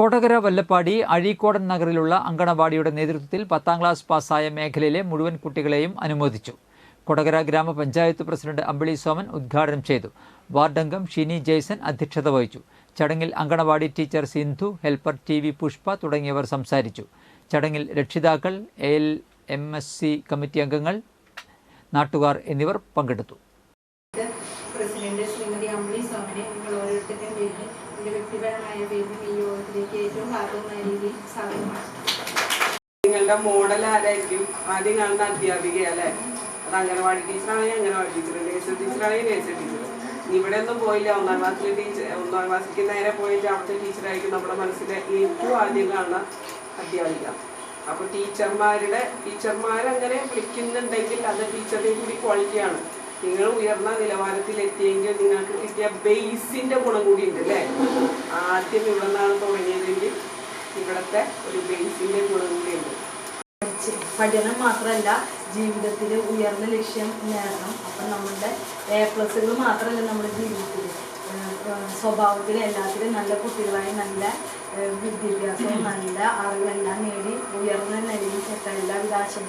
കൊടകര വല്ലപ്പാടി അഴീക്കോടൻ നഗറിലുള്ള അങ്കണവാടിയുടെ നേതൃത്വത്തിൽ പത്താം ക്ലാസ് പാസ്സായ മേഖലയിലെ മുഴുവൻ കുട്ടികളെയും അനുമോദിച്ചു. കൊടകര ഗ്രാമപഞ്ചായത്ത് പ്രസിഡന്റ് അമ്പിളി സോമൻ ഉദ്ഘാടനം ചെയ്തു. വാർഡംഗം ഷിനി ജയ്സൺ അധ്യക്ഷത വഹിച്ചു. ചടങ്ങിൽ anganwadi teacher Sindhu helper T V Pushpa തുടങ്ങിയവർ സംസാരിച്ചു. ചടങ്ങിൽ രക്ഷിതാക്കൾ L M S C committee അംഗങ്ങൾ നാട്ടുകാർ എന്നിവർ പങ്കെടുത്തു. പ്രസിഡന്റ് ശ്രീമതി അമ്പിളി നിങ്ങൾ ഓരോരുത്തരുടെയും എന്റെ വ്യക്തിപരമായ പേരിൽ ഈ ഏറ്റവും ഹാർദവമായ രീതിയിൽ സാധ്യമാണ് നിങ്ങളുടെ മോഡൽ ആരായിരിക്കും? ആദ്യം കാണുന്ന അധ്യാപിക അല്ലേ? അത് അംഗനവാടി ടീച്ചറാണെങ്കിൽ അംഗനവാടി ടീച്ചർ നേഴ്സറി ടീച്ചറാണെങ്കിൽ നേഴ്സറി ടീച്ചർ. ഇവിടെ ഒന്നും പോയില്ല. ഒന്നാം ക്ലാസ്സിലെ ടീച്ചർ ഒന്നാം ക്ലാസ്സിലേക്ക് നേരെ പോയിട്ട് അവിടുത്തെ ടീച്ചറായിരിക്കും നമ്മുടെ മനസ്സിലെ ഏറ്റവും ആദ്യം കാണുന്ന അധ്യാപിക. അപ്പോൾ ടീച്ചർമാരുടെ ടീച്ചർമാരങ്ങനെ വിളിക്കുന്നുണ്ടെങ്കിൽ അത് ടീച്ചറിന്റെ കൂടി ക്വാളിറ്റിയാണ്. നിങ്ങൾ ഉയർന്ന നിലവാരത്തിൽ എത്തിയെങ്കിൽ നിങ്ങൾക്ക് കിട്ടിയ ബേസിന്റെ ഗുണം കൂടി ഉണ്ട് അല്ലേ? ആദ്യം ഇവിടെ നിന്നാണ് തുടങ്ങിയതെങ്കിൽ ഇവിടുത്തെ ഒരു ബേസിന്റെ ഗുണം കൂടി ഉണ്ട് പഠനം മാത്രമല്ല ജീവിതത്തിൽ ഉയർന്ന ലക്ഷ്യം നേടണം. അപ്പം നമ്മളുടെ എ പ്ലസുകൾ മാത്രമല്ല നമ്മുടെ ജീവിതത്തിൽ സ്വഭാവത്തിൽ എല്ലാത്തിലും നല്ല കുട്ടികളായി നല്ല വിദ്യാഭ്യാസവും നല്ല അറിവെല്ലാം നേടി ഉയർന്ന നിലയിൽ എത്താൻ എല്ലാവിധ ആശംസ